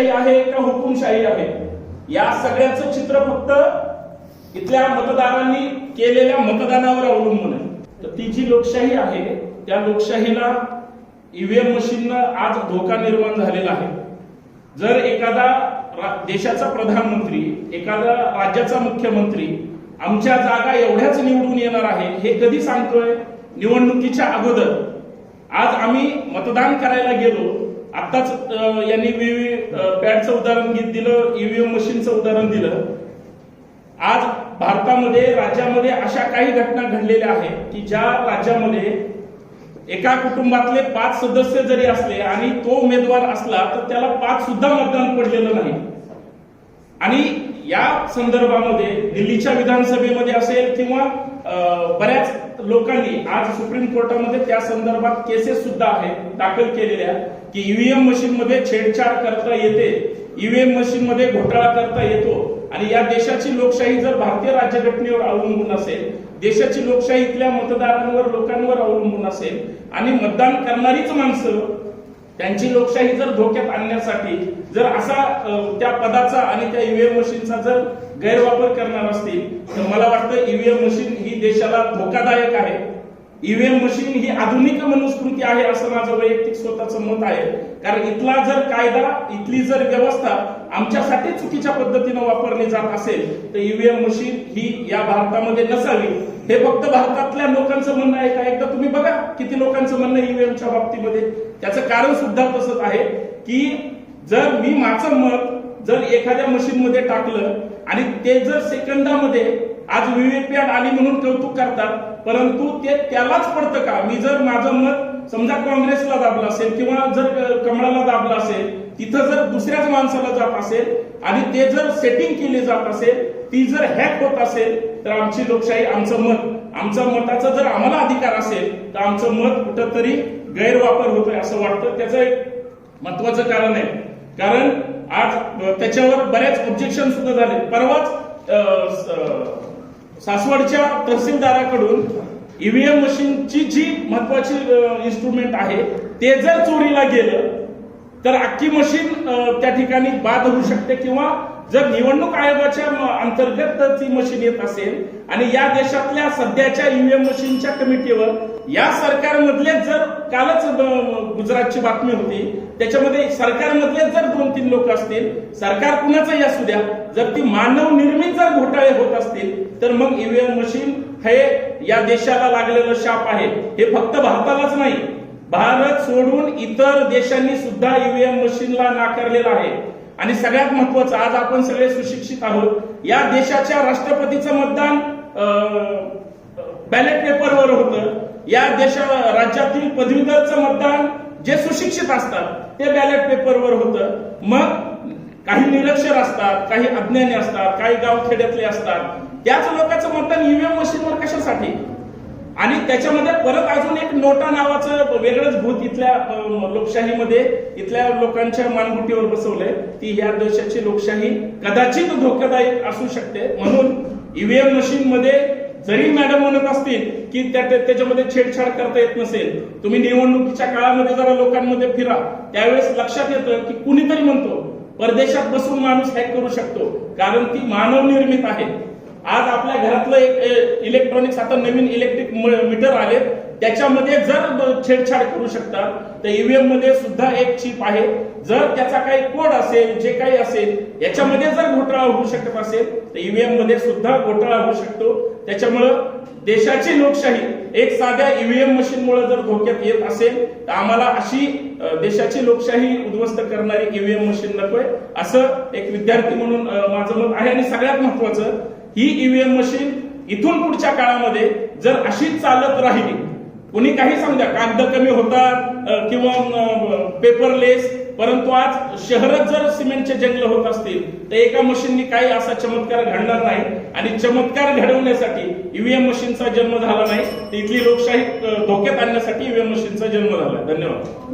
लोकशाही आहे का हुकुमशाही आहे? या सगळ्याचं चित्र फक्त इथल्या मतदारांनी केलेल्या मतदानावर अवलंबून आहे. तर ती जी लोकशाही आहे त्या लोकशाहीला ईव्हीएम मशीननं आज धोका निर्माण झालेला आहे. जर एखादा देशाचा प्रधानमंत्री एखादा राज्याचा मुख्यमंत्री आमच्या जागा एवढ्याच निवडून येणार आहे हे कधी सांगतोय? निवडणुकीच्या अगोदर. आज आम्ही मतदान करायला गेलो आताच यांनी व्हीव्ही पॅडचं उदाहरण घेत दिलं ईव्हीएम मशीनचं उदाहरण दिलं. आज भारतामध्ये राज्यामध्ये अशा काही घटना घडलेल्या आहेत की ज्या राज्यामध्ये एका कुटुंबातले पाच सदस्य जरी असले आणि तो उमेदवार असला तर त्याला पाच सुद्धा मतदान पडलेलं नाही. आणि या संदर्भामध्ये दिल्लीच्या विधानसभेमध्ये असेल किंवा बऱ्याच लोकांनी आज सुप्रीम कोर्टामध्ये त्या संदर्भात केसेस सुद्धा आहेत दाखल केलेल्या. की ईव्हीएम मशीन मध्ये छेडछाड करता येते ईव्हीएम मशीन मध्ये घोटाळा करता येतो. आणि या देशाची लोकशाही जर भारतीय राज्यघटनेवर अवलंबून असेल देशाची लोकशाही इथल्या मतदारांवर लोकांवर अवलंबून असेल आणि मतदान करणारीच माणसं त्यांची लोकशाही जर धोक्यात आणण्यासाठी जर असा त्या पदाचा आणि त्या ईव्हीएम मशीनचा जर गैरवापर करणार असतील तर मला वाटतं ईव्हीएम मशीन ही देशाला धोकादायक आहे. ईव्हीएम मशीन ही आधुनिक मनुस्मृती आहे असं माझं वैयक्तिक स्वतःचं मत आहे. कारण इथला जर कायदा इथली जर व्यवस्था आमच्यासाठी चुकीच्या पद्धतीनं वापरली जात असेल तर ईव्हीएम मशीन ही या भारतामध्ये नसावी. हे फक्त भारतातल्या लोकांचं म्हणणं आहे का? एकदा तुम्ही बघा किती लोकांचं म्हणणं ईव्हीएमच्या बाबतीमध्ये. त्याचं कारण सुद्धा तसंच आहे की जर मी माझं मत जर एखाद्या मशीन मध्ये टाकलं आणि ते जर सेकंदामध्ये आज व्हीव्हीपॅट आली म्हणून कौतुक करतात परंतु ते त्यालाच पडतं का? मी जर माझं मत समजा काँग्रेसला दाबलं असेल किंवा जर कमळाला दाबलं असेल तिथं जर दुसऱ्याच माणसाला जात असेल आणि ते जर सेटिंग केली जात असेल ती जर हॅक होत असेल तर आमची लोकशाही आमचं मत. आमचा मताचा जर आम्हाला अधिकार असेल तर आमचं मत कुठंतरी गैरवापर होतोय असं वाटतं. त्याचं एक महत्वाचं कारण आहे. कारण आज त्याच्यावर बऱ्याच ऑब्जेक्शन सुद्धा झाले परवाच सासवडच्या तहसीलदाराकडून ईव्हीएम मशीनची जी महत्वाची इन्स्ट्रुमेंट आहे ते जर चोरीला गेलं तर अख्खी मशीन त्या ठिकाणी बाद होऊ शकते किंवा जर निवडणूक आयोगाच्या अंतर्गत ती मशीन येत असेल आणि या देशातल्या सध्याच्या ईव्हीएम मशीनच्या कमिटीवर या सरकारमधले जर कालच गुजरातची बातमी होती त्याच्यामध्ये सरकारमधले जर दोन तीन लोक असतील सरकार कुणाचंही असू द्या जर ती मानव निर्मित जर घोटाळे होत असतील तर मग ईव्हीएम मशीन हे या देशाला लागलेलं शाप आहे. हे फक्त भारतालाच नाही भारत सोडून इतर देशांनी सुद्धा ईव्हीएम मशीनला नाकारलेलं आहे. आणि सगळ्यात महत्वाचं आज आपण सगळे सुशिक्षित आहोत या देशाच्या राष्ट्रपतीचं मतदान बॅलेट पेपरवर होतं. या देशा राज्यातील पदवीधरचं मतदान जे सुशिक्षित असतात ते बॅलेट पेपरवर होतं. मग काही निरक्षर असतात काही अज्ञानी असतात काही गावखेड्यातले असतात. त्याच लोकांचं मतदान ईव्हीएम मशीनवर कशासाठी? आणि त्याच्यामध्ये परत अजून एक नोटा नावाचं वेगळंच भूत इथल्या लोकशाहीमध्ये इथल्या लोकांच्या मानगुटीवर बसवलंय. ती या देशाची लोकशाही कदाचित धोकादायक असू शकते. म्हणून ईव्हीएम मशीन मध्ये जरी मॅडम म्हणत असतील की त्याच्यामध्ये छेडछाड करता येत नसेल. तुम्ही निवडणुकीच्या काळामध्ये जरा लोकांमध्ये फिरा. त्यावेळेस लक्षात येतं की कुणीतरी म्हणतो परदेशात बसून माणूस हॅक करू शकतो. कारण ती मानव निर्मित आहे. आज आपल्या घरातलं एक इलेक्ट्रॉनिक्स आता नवीन इलेक्ट्रिक मीटर आले. त्याच्यामध्ये जर छेडछाड करू शकतात तर ईव्हीएममध्ये सुद्धा एक चिप आहे. जर त्याचा काही कोड असेल जे काही असेल याच्यामध्ये जर घोटाळा होऊ शकत असेल तर ईव्हीएममध्ये सुद्धा घोटाळा होऊ शकतो. त्याच्यामुळं देशाची लोकशाही एक साध्या ईव्हीएम मशीन मुळे जर धोक्यात येत असेल तर आम्हाला अशी देशाची लोकशाही उद्ध्वस्त करणारी ईव्हीएम मशीन नकोय असं एक विद्यार्थी म्हणून माझं मत आहे. आणि सगळ्यात महत्वाचं ही ईव्हीएम मशीन इथून पुढच्या काळामध्ये जर अशीच चालत राहिली कोणी काही सांगू द्या कागद कमी होतात किंवा पेपरलेस परंतु आज शहरात जर सिमेंटचे जंगल होत असतील तर एका मशीननी काही असा चमत्कार घडणार नाही. आणि चमत्कार घडवण्यासाठी ईव्हीएम मशीनचा जन्म झाला नाही. इथली लोकशाही धोक्यात आणण्यासाठी ईव्हीएम मशीनचा जन्म झाला. धन्यवाद.